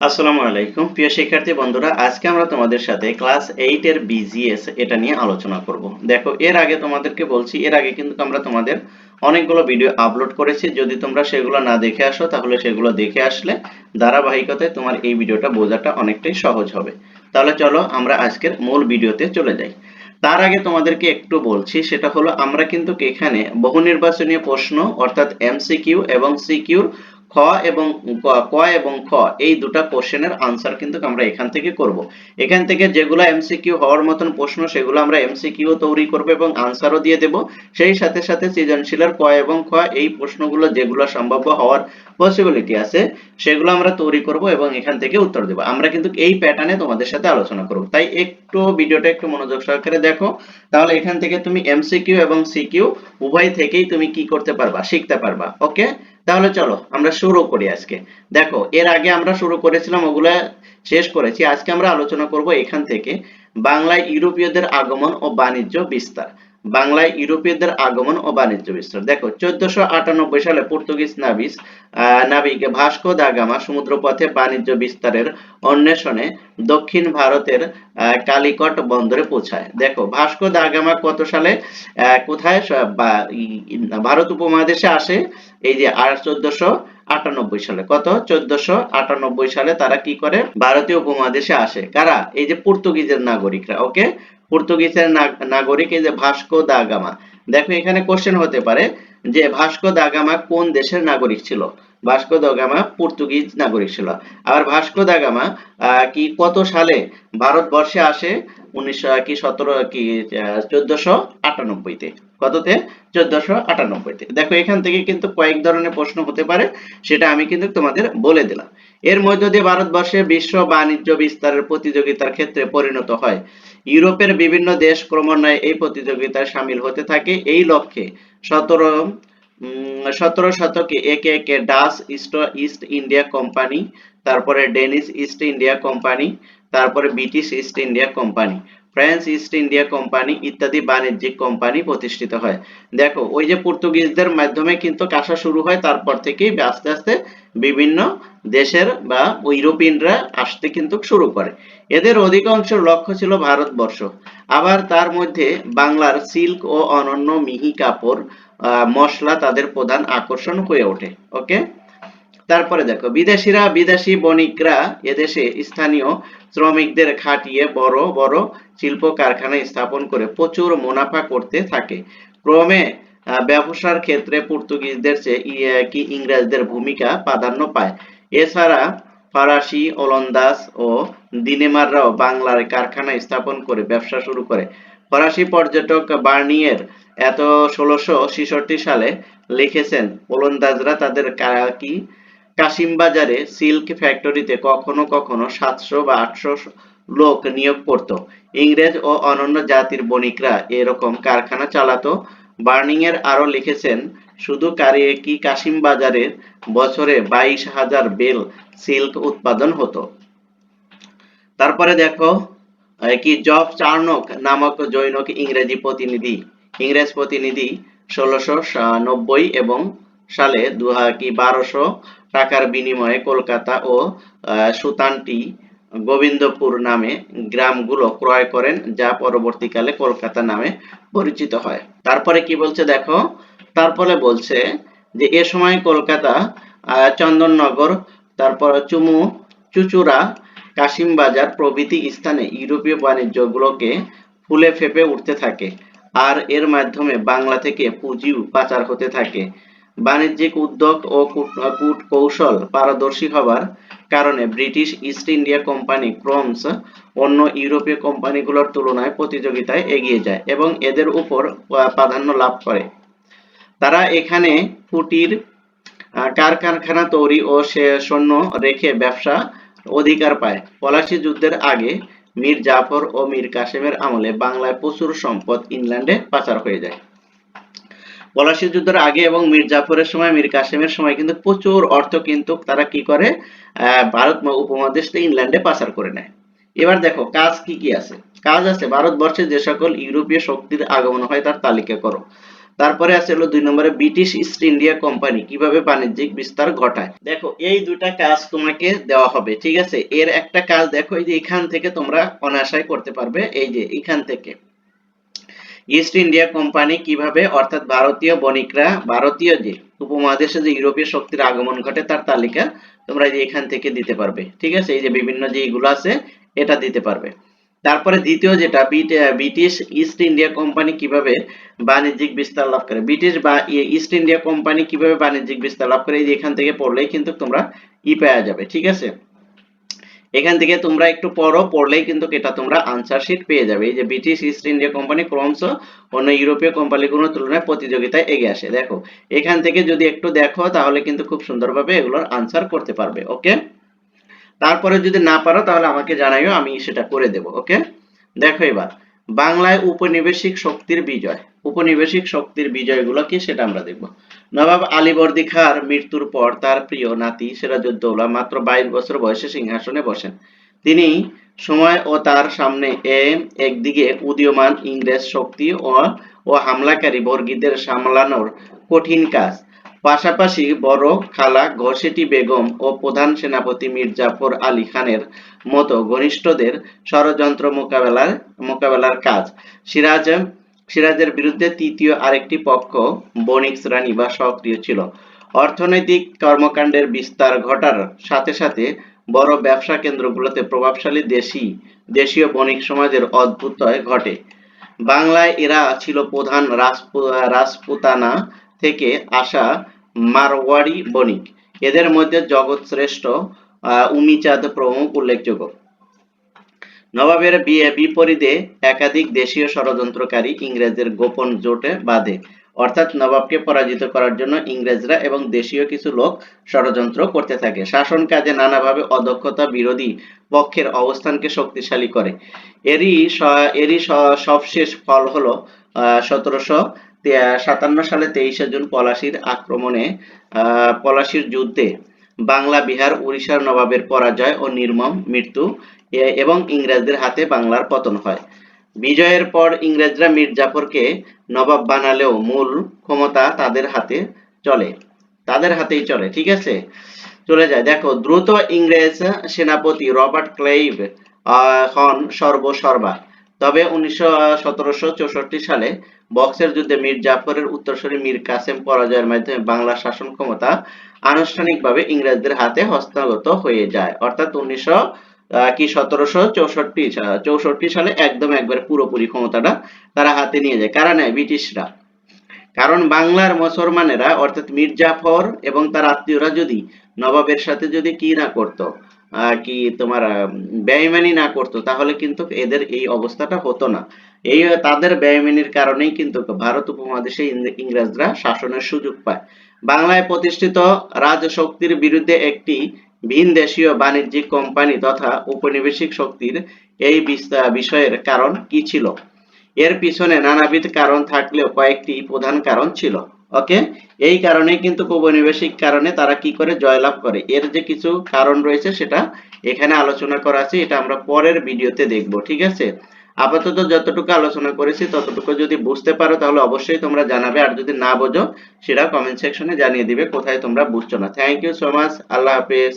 আসসালামু আলাইকুম। প্রিয় শিক্ষার্থী বন্ধুরা, আজকে আমরা তোমাদের সাথে ক্লাস এইট এর বিজিএস এটা নিয়ে আলোচনা করব। দেখো, এর আগে তোমাদেরকে বলছি, এর আগে কিন্তু আমরা তোমাদের অনেকগুলো ভিডিও আপলোড করেছি। যদি তোমরা সেগুলো না দেখে আসো, তাহলে সেগুলো দেখে আসলে ধারাবাহিকতায় তোমার এই ভিডিওটা বোঝাটা অনেকটাই সহজ হবে। তাহলে চলো আমরা আজকের মূল ভিডিওতে চলে যাই। তার আগে তোমাদেরকে একটু বলছি, সেটা হলো আমরা কিন্তু এখানে বহু নির্বাচনীয় প্রশ্ন, অর্থাৎ এমসিকিউ এবং সিকিউর খ এবং ক- এবং খ, এই দুটা কোশ্চেনের আনসার কিন্তু আমরা এখান থেকে করব। এখান থেকে যেগুলো এমসিকিউ হওয়ার মতন প্রশ্ন, সেগুলো আমরা এমসিকিউ তৈরি করব এবং আনসারও দিয়ে দেব। সেই সাথে সাথে সৃজনশীলের ক এবং খ, এই প্রশ্নগুলো যেগুলো সম্ভাব্য হওয়ার পসিবিলিটি আছে, সেগুলো আমরা তৈরি করব এবং এখান থেকে উত্তর দেব। আমরা কিন্তু এই প্যাটার্নে তোমাদের সাথে আলোচনা করব। তাই একটু ভিডিওটা একটু মনোযোগ সহকারে দেখো। তাহলে এখান থেকে তুমি এমসিকিউ এবং সিকিউ উভয় থেকেই তুমি কি করতে পারবা, শিখতে পারবা ওকে তাহলে চলো, আমরা শুরু করি আজকে। দেখো, এর আগে আমরা শুরু করেছিলাম, ওগুলা শেষ করেছি। আজকে আমরা আলোচনা করব এখান থেকে বাংলায় ইউরোপীয়দের আগমন ও বাণিজ্য বিস্তার। বাংলায় ইউরোপীয়দের আগমন ও বাণিজ্য বিস্তার। দেখো, চোদ্দশো আটানব্বই সালে পর্তুগিজ নাবিস নাবিক ভাস্কো দা গামা সমুদ্রপথে বাণিজ্য বিস্তারের অন্বেষণে দক্ষিণ ভারতের কালিকট বন্দরে পৌঁছায়। দেখো, ভাস্কো দা গামা কত সালে কোথায় ভারত উপমহাদেশে আসে? এই যে আর চোদ্দশো আটানব্বই সালে কত? চোদ্দশো আটানব্বই সালে তারা কি করে? ভারতীয় উপমহাদেশে আসে। কারা? এই যে পর্তুগিজের নাগরিকরা ওকে? পর্তুগিজের নাগরিক এই যে ভাস্কো দা গামা। দেখো এখানে কোশ্চেন হতে পারে যে ভাস্কো দা গামা কোন দেশের নাগরিক ছিল? ভাস্কো দা গামা পর্তুগিজ নাগরিক ছিল। আর ভাস্কো দা গামা আহ, কি কত সালে ভারতবর্ষে আসে? উনিশশো কি সতেরো কি চোদ্দশো আটানব্বইতে কততে? চোদ্দশো আটানব্বইতে। দেখো, এখান থেকে কিন্তু কয়েক ধরনের প্রশ্ন হতে পারে, সেটা আমি কিন্তু তোমাদের বলে দিলাম। এর মধ্য দিয়ে ভারতবর্ষে বিশ্ব বাণিজ্য বিস্তারের প্রতিযোগিতার ক্ষেত্রে পরিণত হয়। ইউরোপের বিভিন্ন দেশ ক্রমান্বয়ে এই প্রতিযোগিতায় সামিল হতে থাকে। এই লক্ষ্যে সতেরো সতেরো শতকে একে একে Dutch East East India company, তারপরে ডেনিশ ইস্ট ইন্ডিয়া কোম্পানি, তারপরে British East India company. France East India company ইত্যাদি বাণিজ্যিক কোম্পানি প্রতিষ্ঠিত হয়। দেখো, ওই যে পর্তুগিজদের মাধ্যমে কিন্তু কাঁসা শুরু হয়, তারপর থেকেই আস্তে আস্তে বিভিন্ন দেশের বা ইউরোপিয়ানরা আসতে কিন্তু শুরু করে। এদের অধিকাংশ লক্ষ্য ছিল ভারতবর্ষ। আবার তার মধ্যে বাংলার সিল্ক ও অনন্য মিহি কাপড় মশলা তাদের প্রধান আকর্ষণ হয়ে ওঠে। ওকে? তারপরে দেখো, বিদেশিরা, বিদেশি বণিকরা এদেশে স্থানীয় শ্রমিকদের খাটিয়ে বড় বড় শিল্প কারখানা স্থাপন করে প্রচুর মুনাফা করতে থাকে। ক্রমে ব্যবসার ক্ষেত্রে পর্তুগিজদের চেয়ে কি ইংরেজদের ভূমিকা প্রাধান্য পায়। এছাড়া ফরাসি, ওলন্দাজ ও দিনেমাররাও বাংলার কারখানা স্থাপন করে ব্যবসা শুরু করে। ফরাসি পর্যটক বার্নিয়ের এত ষোলোশো সালে লিখেছেন, ওলন্দাজরা তাদের কা- কি কাশিমবাজারে সিল্ক ফ্যাক্টরিতে কখনো কখনো সাতশো বা আটশো লোক নিয়োগ করত ইংরেজ ও অনন্য জাতির বণিকরা এরকম কারখানা চালাতো। এর আরও লিখেছেন, শুধু কারি, কি কাশিম বাজারে বছরে বাইশ হাজার বেল সিল্ক উৎপাদন হতো। তারপরে দেখো কি জব চার্নক নামক জৈনক ইংরেজি প্রতিনিধি, ইংরেজ প্রতিনিধি ষোলোশো নব্বই এবং সালে দু কি বারোশো টাকার বিনিময়ে কলকাতা ও সুতানটি গোবিন্দপুর নামে গ্রামগুলো ক্রয় করেন, যা পরবর্তীকালে কলকাতা নামে পরিচিত হয়। তারপরে কি বলছে দেখো? তারপরে বলছে যে, এ সময় কলকাতা চন্দননগর, তারপর চুমু, চুচুড়া, কাশিমবাজার প্রভৃতি স্থানে ইউরোপীয় বাণিজ্যগুলোকে ফুলে ফেপে উঠতে থাকে। আর এর মাধ্যমে বাংলা থেকে পুঁজি পাচার হতে থাকে। বাণিজ্যিক উদ্যোগ ও কূট কৌশল পারদর্শী হবার কারণে ব্রিটিশ ইস্ট ইন্ডিয়া কোম্পানি ক্রমশ অন্য ইউরোপীয় কোম্পানিগুলোর তুলনায় প্রতিযোগিতায় এগিয়ে যায় এবং এদের উপর প্রাধান্য লাভ করে। তারা এখানে কুটির আহ, কারখানা তৈরি ও সৈন্য রেখে ব্যবসা অধিকার পায়। পলাশি যুদ্ধের আগে মীর জাফর ও মীর কাসেমের আমলে বাংলায় প্রচুর সম্পদ ইংল্যান্ডে পাচার হয়ে যায়। পলাশী যুদ্ধের আগে এবং মীর জাফরের সময়, মীর কাসেমের সময় কিন্তু প্রচুর অর্থ কিন্তু তারা কি করে ভারত উপমহাদেশ থেকে ইংল্যান্ডে পাচার করে নেয়। এবার দেখো, কাজ কি কি আছে? কাজ আছে, ভারতবর্ষে যে সকল ইউরোপীয় শক্তির আগমন হয় তার তালিকা করো। তারপরে আছে হলো দুই নম্বরে ব্রিটিশ ইস্ট ইন্ডিয়া কোম্পানি, কীভাবে বাণিজ্যিক বিস্তার ঘটায়? দেখো, এই দুইটা কাজ তোমাকে দেওয়া হবে, ঠিক আছে? এর একটা কাজ দেখো, এই যে এখান থেকে তোমরা অনায়াসায় করতে পারবে, এই যে এখান থেকে। ইস্ট ইন্ডিয়া কোম্পানি কীভাবে, অর্থাৎ ভারতীয় বণিকরা, ভারতীয় যে উপমহাদেশে যে ইউরোপীয় শক্তির আগমন ঘটে তার তালিকা তোমরা এখান থেকে দিতে পারবে, ঠিক আছে? এই যে বিভিন্ন যে এগুলো আছে, এটা দিতে পারবে। তারপরে দ্বিতীয় যেটা ব্রিটিশ ইস্ট ইন্ডিয়া কোম্পানি কীভাবে বাণিজ্যিক বিস্তার লাভ করে? ব্রিটিশ বা ইস্ট ইন্ডিয়া কোম্পানি কীভাবে বাণিজ্যিক বিস্তার লাভ করে? এখান থেকে পড়লেই কিন্তু তোমরা ই পাওয়া যাবে, ঠিক আছে? এখান থেকে তোমরা একটু পড়ো, পড়লেই কিন্তু এটা তোমরা আনসার শিট পেয়ে যাবে। এই যে ব্রিটিশ ইস্ট ইন্ডিয়া কোম্পানি ক্রমশ অন্য ইউরোপীয় কোম্পানিগুলোর তুলনায় প্রতিযোগিতায় এগিয়ে আসে। দেখো, এখান থেকে যদি একটু দেখো, তাহলে কিন্তু খুব সুন্দরভাবে এগুলোর আনসার করতে পারবে ওকে তারপরে যদি না পারো, তাহলে আমাকে জানাইও, আমি সেটা করে দেব ওকে দেখো এবার, বাংলায় উপনিবেশিক শক্তির বিজয়। উপনিবেশিক শক্তির বিজয়গুলো কি সেটা আমরা দেখব। নবাব আলীবর্দী খাঁর মৃত্যুর পর তার প্রিয় নাতি সিরাজউদ্দৌলা মাত্র বাইশ বছর বয়সে সিংহাসনে বসেন। তিনি সময় ও তার সামনে এ একদিকে উদীয়মান ইংরেজ শক্তি ও ও হামলাকারী বর্গীদের সামলানোর কঠিন কাজ। পাশাপাশি বড় খালা ঘসেটি বেগম ও প্রধান সেনাপতি মীর জাফর আলী খানের মতো ঘনিষ্ঠদের ষড়যন্ত্র মোকাবেলার মোকাবেলার কাজ। সিরাজ সিরাজের বিরুদ্ধে তৃতীয় আরেকটি পক্ষ বণিক শ্রেণি বা সক্রিয় ছিল। অর্থনৈতিক কর্মকাণ্ডের বিস্তার ঘটার সাথে সাথে বড় ব্যবসা কেন্দ্রগুলোতে প্রভাবশালী দেশি, দেশীয় বণিক সমাজের অদ্ভুতয় ঘটে। বাংলায় এরা ছিল প্রধান রাজপু- রাজপুতানা থেকে আসা মারওয়াড়ি বণিক। এদের মধ্যে জগৎ শ্রেষ্ঠ উমিচাঁদ প্রমুখ উল্লেখযোগ্য। নবাবের বিয়ে বিপরীতে একাধিক দেশীয় ষড়যন্ত্রকারী ইংরেজদের গোপন জোটে বাঁধে। অর্থাৎ নবাবকে পরাজিত করার জন্য ইংরেজরা এবং দেশীয় কিছু লোক ষড়যন্ত্র করতে থাকে। শাসন কাজে নানাভাবে অদক্ষতা বিরোধী পক্ষের অবস্থানকে শক্তিশালী করে। এরই এরই সবশেষ ফল হলো সতেরোশো সাতান্ন সালে তেইশে জুন পলাশির আক্রমণে পলাশির যুদ্ধে বাংলা, বিহার, উড়িষ্যার নবাবের পরাজয় ও নির্মম মৃত্যু এবং ইংরেজদের হাতে বাংলার পতন হয়। বিজয়ের পর ইংরেজরা মীর জাফরকে নবাব বানালেও মূল ক্ষমতা তাদের হাতে চলে। তাদের হাতেই চলে, ঠিক আছে? চলে যায়। দেখো, দ্রুত ইংরেজ সেনাপতি রবার্ট ক্লেইভ হন সর্বসর্বা তবে উনিশশো সালে বক্সের যুদ্ধে মীর জাফরের উত্তরসূরি মীর কাসেম পরাজয়ের মাধ্যমে বাংলার শাসন ক্ষমতা আনুষ্ঠানিকভাবে ইংরেজদের হাতে হস্তগত হয়ে যায়। অর্থাৎ উনিশশো কি সতেরোশো চৌষট্টি চৌষট্টি সালে একদম একবার পুরোপুরি ক্ষমতাটা তারা হাতে নিয়ে যায়। কারা নেয়? ব্রিটিশরা। কারণ বাংলার মুসলমানেরা, অর্থাৎ মীর জাফর এবং তার আত্মীয়রা যদি নবাবের সাথে যদি কি না করতো কি তোমার বেইমানি না করতো, তাহলে কিন্তু এদের এই অবস্থাটা হতো না। এই, তাদের বেইমানির কারণেই কিন্তু ভারত উপমহাদেশে ইংরেজরা শাসনের সুযোগ পায়। বাংলায় প্রতিষ্ঠিত রাজশক্তির বিরুদ্ধে একটি ভিন দেশীয় বাণিজ্যিক কোম্পানি তথা উপনিবেশিক শক্তির এই বিষয়ের কারণ কি ছিল? এর পিছনে নানাবিধ কারণ থাকলেও কয়েকটি প্রধান কারণ ছিল। ওকে? এই কারণে কিন্তু উপনিবেশিক কারণে তারা কি করে জয়লাভ করে? এর যে কিছু কারণ রয়েছে সেটা এখানে আলোচনা করা আছে, এটা আমরা পরের ভিডিওতে দেখব, ঠিক আছে? আপাতত যতটুকু আলোচনা করেছি, ততটুকু যদি বুঝতে পারো, তাহলে অবশ্যই তোমরা জানাবে, আর যদি না বোঝো সেটা কমেন্ট সেকশনে জানিয়ে দিবে, কোথায় তোমরা বুঝছ না। থ্যাংক ইউ সো মাচ আল্লাহ হাফেজ।